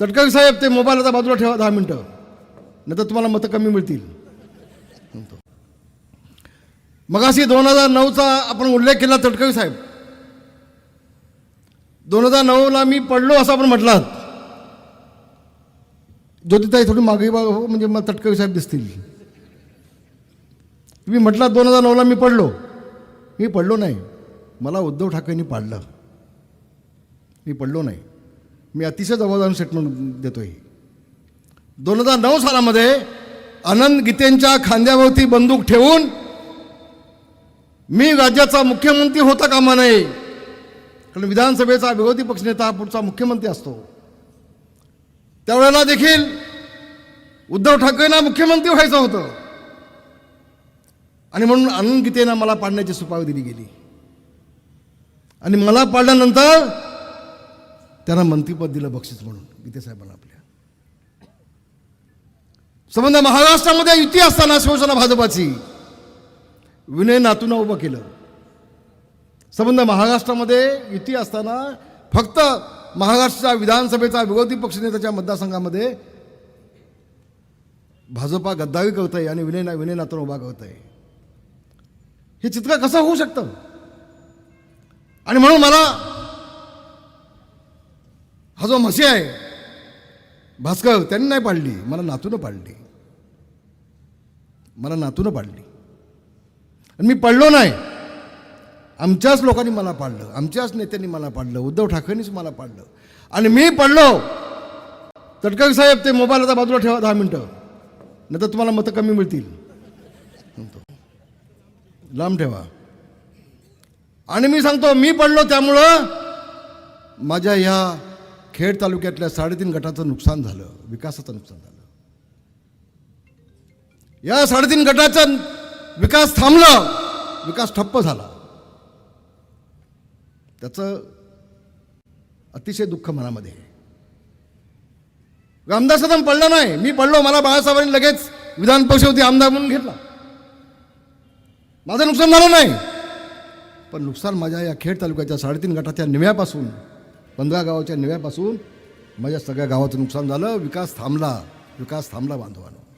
तटकरे साहेब ते मोबाईल आता बाजूला ठेवा दहा मिनटं. नाही तर तुम्हाला मतं कमी मिळतील. म्हणतो मगाशी दोन हजार नऊचा आपण उल्लेख केला तटकरे साहेब. दोन हजार नऊला मी पडलो असं आपण म्हटलात. ज्योतिताई थोडी मागे बाग हो म्हणजे मग तटकरे साहेब दिसतील. मी म्हटलात दोन हजार नऊला मी पडलो. मी पडलो नाही. मला उद्धव ठाकरेंनी पाडलं. मी पडलो नाही. मी अतिशय जबाबदार स्टेटमेंट देतोय. दोन हजार नऊ सालामध्ये आनंद गीतेंच्या खांद्यावरती बंदूक ठेवून मी राज्याचा मुख्यमंत्री होता कामा नये. कारण विधानसभेचा विरोधी पक्षनेता पुढचा मुख्यमंत्री असतो. त्यावेळेला देखील उद्धव ठाकरेंना मुख्यमंत्री व्हायचं होतं. आणि म्हणून आनंद गीतेनं मला पाडण्याची सुपारी दिली गेली. आणि मला पाडल्यानंतर त्यांना मंत्रीपद दिलं बक्षीस म्हणून गीते साहेबांना आपल्या. संबंध महाराष्ट्रामध्ये युती असताना शिवसेना भाजपाची. विनय नातून उभं केलं. संबंध महाराष्ट्रामध्ये युती असताना फक्त महाराष्ट्राच्या विधानसभेचा विरोधी पक्षनेत्याच्या मतदारसंघामध्ये भाजपा गद्दारी करत आहे आणि विनय विनय नातून उभा करत आहे. हे चित्र कसं होऊ शकतं? आणि म्हणून मला हा जो म्हशी आहे भास्कर त्यांनी नाही पाडली. मला नातूनं पाडली. मला नातूनं पाडली. आणि मी पडलो नाही. आमच्याच लोकांनी मला पाडलं. आमच्याच नेत्यांनी मला पाडलं. उद्धव ठाकरेंनीच मला पाडलं. आणि मी पडलो. तटकरे साहेब ते मोबाईल आता बाजूला ठेवा दहा मिनटं. नाही तर तुम्हाला मतं कमी मिळतील. लांब ठेवा. आणि मी सांगतो मी पडलो त्यामुळं माझ्या ह्या खेड तालुक्यातल्या साडेतीन गटाचं नुकसान झालं विकासाचं नुकसान झालं. या साडेतीन गटाचा विकास थांबला विकास ठप्प झाला. त्याचं अतिशय दुःख मनामध्ये आमदार सदन पडला नाही मी पडलो मला बाळासाहेबांनी लगेच विधान परिषदेवरती आमदार म्हणून घेतला. माझं नुकसान झालं नाही पण नुकसान माझ्या या खेड तालुक्याच्या साडेतीन गटाच्या निव्यापासून पंधरा गावाच्या निव्यापासून माझ्या सगळ्या गावाचं नुकसान झालं विकास थांबला विकास थांबला बांधवानं.